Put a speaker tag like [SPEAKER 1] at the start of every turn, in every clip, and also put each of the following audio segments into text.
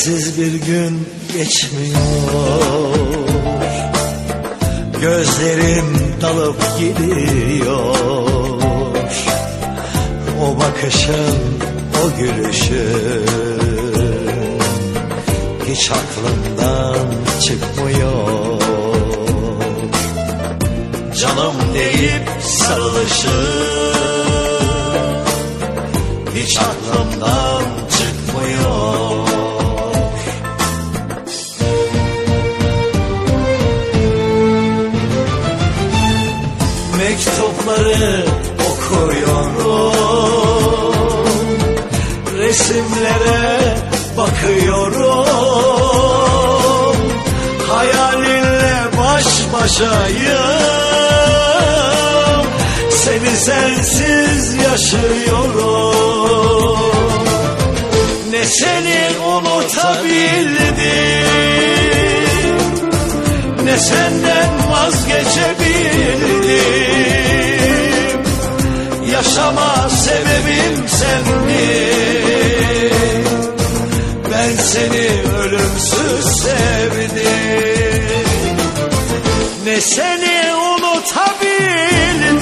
[SPEAKER 1] Sensiz bir gün geçmiyor. Gözlerim dalıp gidiyor. O bakışın, o gülüşün Hiç aklımdan çıkmıyor. Canım deyip sarılışın Hiç aklımdan çıkmıyor Mektupları okuyorum. Resimlere bakıyorum. Hayalinle baş başayım. Seni sensiz yaşıyorum. Ne seni unutabildim ne senden vazgeçebildim Yaşama sebebim sendin Ben seni ölümsüz sevdim. Ne seni unutabildim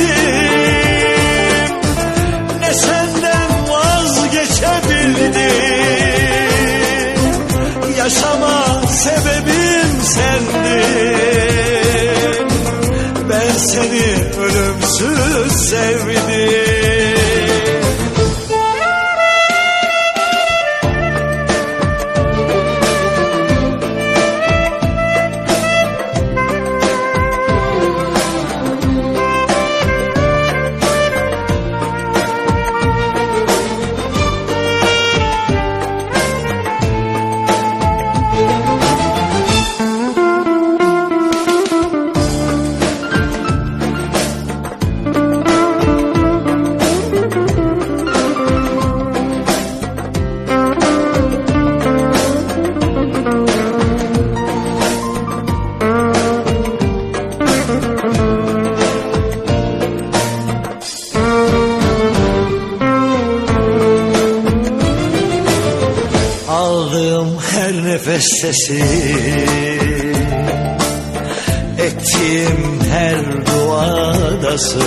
[SPEAKER 1] Ne senden vazgeçebildim. Yaşama sebebim sendin Ben seni ölümsüz sevdim nefes sesi. Ettiğim her duadasın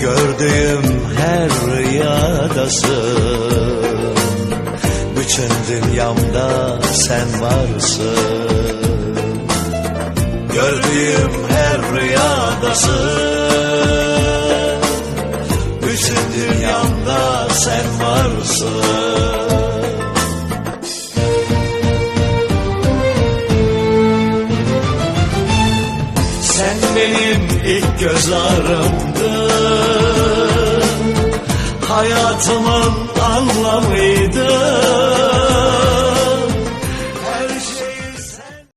[SPEAKER 1] Gördüğüm her rüyadasın Bütün dünyamda sen varsın. Gördüğüm her rüyadasın bütün dünyamda sen varsın benim ilk göz ağrımdı Hayatımın anlamıydı.